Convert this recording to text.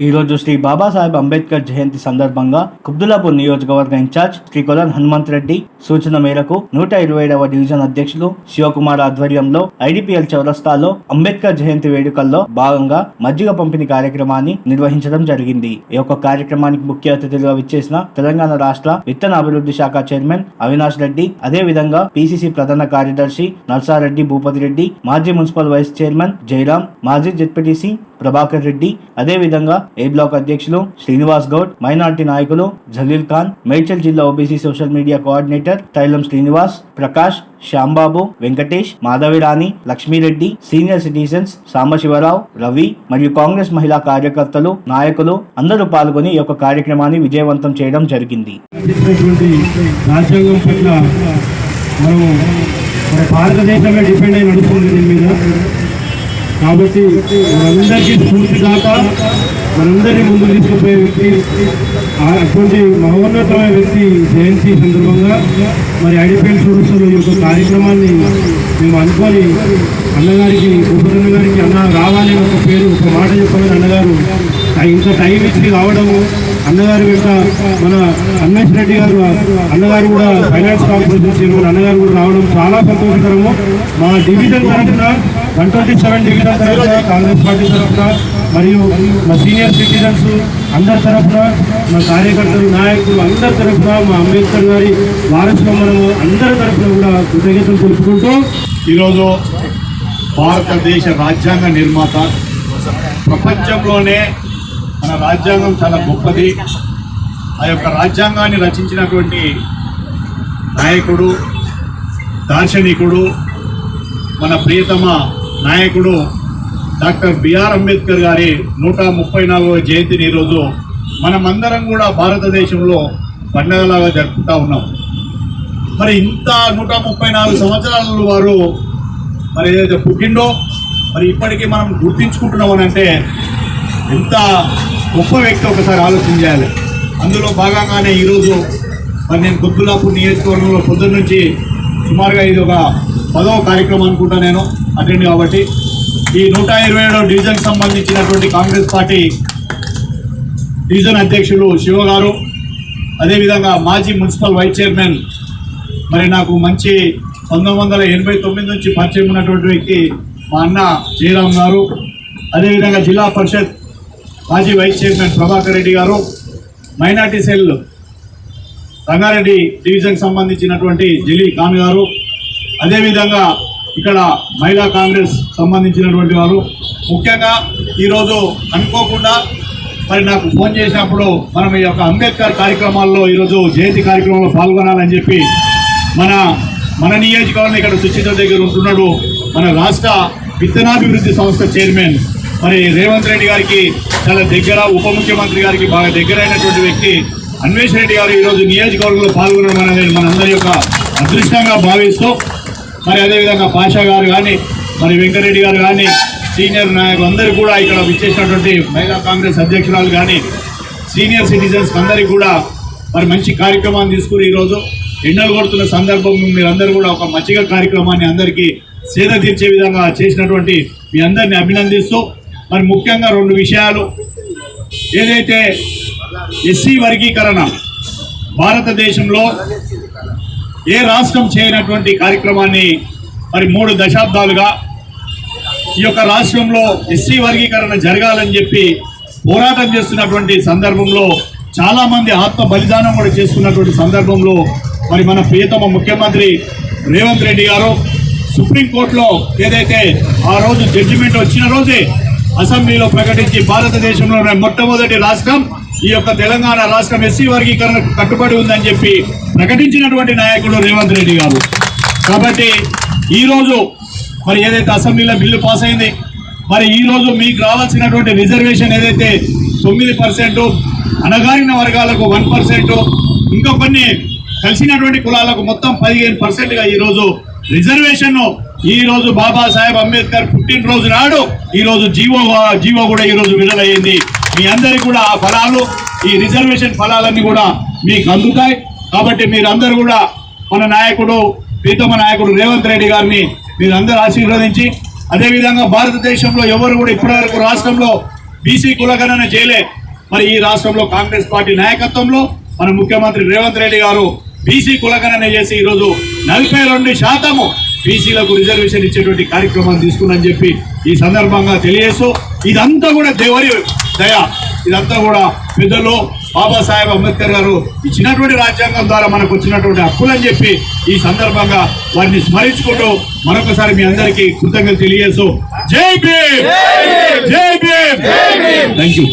ఈరోజు శ్రీ బాబాసాహెబ్ అంబేద్కర్ జయంతి సందర్భంగా కుబ్దులాపూర్ నియోజకవర్గ ఇన్ఛార్జ్ శ్రీ కొలన్ హనుమంత్ రెడ్డి సూచన మేరకు నూట ఇరవైడవ డివిజన్ అధ్యక్షులు శివకుమార్ ఆధ్వర్యంలో ఐడిపిఎల్ చౌరస్తాలో అంబేద్కర్ జయంతి వేడుకల్లో భాగంగా మజ్జిగ పంపిణీ కార్యక్రమాన్ని నిర్వహించడం జరిగింది. ఈ యొక్క కార్యక్రమానికి ముఖ్య అతిథులుగా విచ్చేసిన తెలంగాణ రాష్ట్ర విత్తన అభివృద్ధి శాఖ చైర్మన్ అవినాష్ రెడ్డి అదే విధంగా పిసిసి ప్రధాన కార్యదర్శి నల్సారెడ్డి భూపతి రెడ్డి మాజీ మున్సిపల్ వైస్ చైర్మన్ జయరాం మాజీ జెడ్పీటీసీ ప్రభాకర్ రెడ్డి అదే విధంగా ఏ బ్లాక్ అధ్యక్షులు? శ్రీనివాస్ గౌడ్ మైనార్టీ నాయకులు జలీల్ ఖాన్ మేడ్చల్ జిల్లా OBC social media coordinator Thailam Srinivas Prakash Shyambabu Venkatesh Madhavirani Lakshmireddy senior citizens Sambasivarao Ravi మరియు కాంగ్రెస్ మహిళా కార్యకర్తలు నాయకులు అందరూ పాల్గొని ఈ యొక్క కార్యక్రమాన్ని విజయవంతం చేయడం జరిగింది. భారతదేశమే డిపెండ్ అయి నడుస్తుంది దీని మీద. కాబట్టి మనందరికీ స్ఫూర్తిదాత మనందరినీ ముందుకు తీసుకుపోయే వ్యక్తి అటువంటి మహోన్నతమైన వ్యక్తి జయంతి సందర్భంగా మరి ఐడిపిఎల్ సోదరులు ఈ యొక్క కార్యక్రమాన్ని మేము అనుకొని అన్నగారికి ఉపరన్న గారికి అన్న రావాలి అని ఒక పేరు ఒక మాట చెప్పమని అన్నగారు ఆ ఇంత టైం ఇచ్చి రావడము అన్నగారు వెంట మన అన్వేష్ రెడ్డి గారు అన్నగారు కూడా ఫైనాన్స్ కార్పొరేషన్ చైర్మన్ అన్నగారు కూడా రావడం చాలా సంతోషకరము. మా డివిజన్ తరఫున వన్ ట్వంటీ సెవెన్ డివిజన్ తరఫున కాంగ్రెస్ పార్టీ తరఫున మరియు మా సీనియర్ సిటిజన్స్ అందరి తరఫున మా కార్యకర్తలు నాయకులు అందరి తరఫున మా అంబేద్కర్ గారి వారసులు మనము అందరి తరఫున కూడా కృతజ్ఞతలు తెలుపుకుంటూ ఈరోజు భారతదేశ రాజ్యాంగ నిర్మాత ప్రపంచంలోనే మన రాజ్యాంగం చాలా గొప్పది. ఆ యొక్క రాజ్యాంగాన్ని రచించినటువంటి నాయకుడు దార్శనికుడు మన ప్రియతమ నాయకుడు డాక్టర్ బిఆర్ అంబేద్కర్ గారి నూట ముప్పై నాలుగవ జయంతిని ఈరోజు మనమందరం కూడా భారతదేశంలో పండగలాగా జరుపుతూ ఉన్నాం. మరి ఇంత నూట ముప్పై నాలుగు సంవత్సరాల వారు మరి ఏదైతే పుట్టిండో మరి ఇప్పటికీ మనం గుర్తించుకుంటున్నాం అంటే ఎంత గొప్ప వ్యక్తి ఒకసారి ఆలోచన చేయాలి. అందులో భాగంగానే ఈరోజు మరి నేను గుద్దులాపూర్ నియోజకవర్గంలో పొద్దున్న నుంచి సుమారుగా ఇది ఒక పదవ కార్యక్రమం అనుకుంటా నేను అటెండ్ కాబట్టి ఈ నూట ఇరవై ఏడో డివిజన్కి సంబంధించినటువంటి కాంగ్రెస్ పార్టీ డివిజన్ అధ్యక్షులు శివ గారు అదేవిధంగా మాజీ మున్సిపల్ వైస్ చైర్మన్ మరి నాకు మంచి పంతొమ్మిది వందల ఎనభై తొమ్మిది నుంచి పరిచయం ఉన్నటువంటి వ్యక్తి మా అన్న జయరాం గారు అదేవిధంగా జిల్లా పరిషత్ మాజీ వైస్ చైర్మన్ ప్రభాకర్ రెడ్డి గారు మైనార్టీ సెల్ రంగారెడ్డి డివిజన్కి సంబంధించినటువంటి జలీ ఖాన్ గారు అదేవిధంగా ఇక్కడ మహిళా కాంగ్రెస్ సంబంధించినటువంటి వారు. ముఖ్యంగా ఈరోజు అనుకోకుండా మరి నాకు ఫోన్ చేసినప్పుడు మనం ఈ యొక్క అంబేద్కర్ కార్యక్రమాల్లో ఈరోజు జయంతి కార్యక్రమంలో పాల్గొనాలని చెప్పి మన మన నియోజకవర్గం ఇక్కడ సుచిత దగ్గర ఉంటున్నాడు మన రాష్ట్ర విత్తనాభివృద్ధి సంస్థ చైర్మన్. మరి రేవంత్ రెడ్డి గారికి చాలా దగ్గర ఉప ముఖ్యమంత్రి గారికి బాగా దగ్గరైనటువంటి వ్యక్తి. అన్వేష్ రెడ్డి గారు ఈరోజు నియోజకవర్గంలో పాల్గొనడం అనేది మనందరి యొక్క అదృష్టంగా భావిస్తూ మరి అదేవిధంగా పాషా గారు కానీ మరి వెంకరెడ్డి గారు కానీ సీనియర్ నాయకులందరూ కూడా ఇక్కడ విచ్చేసినటువంటి మహిళా కాంగ్రెస్ అధ్యక్షురాలు కానీ సీనియర్ సిటిజన్స్ అందరికీ కూడా మరి మంచి కార్యక్రమాన్ని తీసుకుని ఈరోజు ఎండలు కొడుతున్న సందర్భంలో మీరందరూ కూడా ఒక మంచిగా కార్యక్రమాన్ని అందరికీ సేద తీర్చే విధంగా చేసినటువంటి మీ అందరిని అభినందిస్తూ మరి ముఖ్యంగా రెండు విషయాలు. ఏదైతే ఎస్సీ వర్గీకరణ భారతదేశంలో ఏ రాష్ట్రం చేయనటువంటి కార్యక్రమాన్ని మరి మూడు దశాబ్దాలుగా ఈ యొక్క రాష్ట్రంలో ఎస్సీ వర్గీకరణ జరగాలని చెప్పి పోరాటం చేస్తున్నటువంటి సందర్భంలో చాలామంది ఆత్మ బలిదానం కూడా చేసుకున్నటువంటి సందర్భంలో మరి మన ప్రియతమ ముఖ్యమంత్రి రేవంత్ రెడ్డి గారు సుప్రీంకోర్టులో ఏదైతే ఆ రోజు జడ్జిమెంట్ వచ్చిన రోజే అసెంబ్లీలో ప్రకటించి భారతదేశంలోనే మొట్టమొదటి రాష్ట్రం ఈ యొక్క తెలంగాణ రాష్ట్రం ఎస్సీ వర్గీకరణకు కట్టుబడి ఉందని చెప్పి ప్రకటించినటువంటి నాయకుడు రేవంత్ రెడ్డి గారు. కాబట్టి ఈరోజు మరి ఏదైతే అసెంబ్లీలో బిల్లు పాస్ అయింది మరి ఈరోజు మీకు రావాల్సినటువంటి రిజర్వేషన్ ఏదైతే తొమ్మిది పర్సెంట్ అణగారిన వర్గాలకు వన్ పర్సెంట్ ఇంకా కొన్ని కలిసినటువంటి కులాలకు మొత్తం పదిహేను పర్సెంట్గా ఈరోజు రిజర్వేషన్ ఈరోజు బాబాసాహెబ్ అంబేద్కర్ పుట్టినరోజు నాడు ఈరోజు జీవో జీవో కూడా ఈరోజు విడుదలయ్యింది. మీ అందరికీ కూడా ఆ ఫలాలు ఈ రిజర్వేషన్ ఫలాలన్నీ కూడా మీకు అందుతాయి. కాబట్టి మీరందరూ కూడా మన నాయకుడు ప్రీతమ నాయకుడు రేవంత్ రెడ్డి గారిని మీరందరూ ఆశీర్వదించి అదేవిధంగా భారతదేశంలో ఎవరు కూడా ఇప్పటివరకు రాష్ట్రంలో బీసీ కులగణన చేయలే. మరి ఈ రాష్ట్రంలో కాంగ్రెస్ పార్టీ నాయకత్వంలో మన ముఖ్యమంత్రి రేవంత్ రెడ్డి గారు బీసీ కులగణన చేసి ఈరోజు నలభై రెండు శాతము బీసీలకు రిజర్వేషన్ ఇచ్చేటువంటి కార్యక్రమాన్ని తీసుకున్నని చెప్పి ఈ సందర్భంగా తెలియజేస్తూ ఇదంతా కూడా దేవుడి దయ. ఇదంతా కూడా పెద్దలు బాబాసాహెబ్ అంబేద్కర్ గారు ఇచ్చినటువంటి రాజ్యాంగం ద్వారా మనకు వచ్చినటువంటి హక్కులని చెప్పి ఈ సందర్భంగా వారిని స్మరించుకుంటూ మరొకసారి మీ అందరికీ కృతజ్ఞతలు తెలియజేస్తూ జై భీమ్! జై భీమ్! Thank you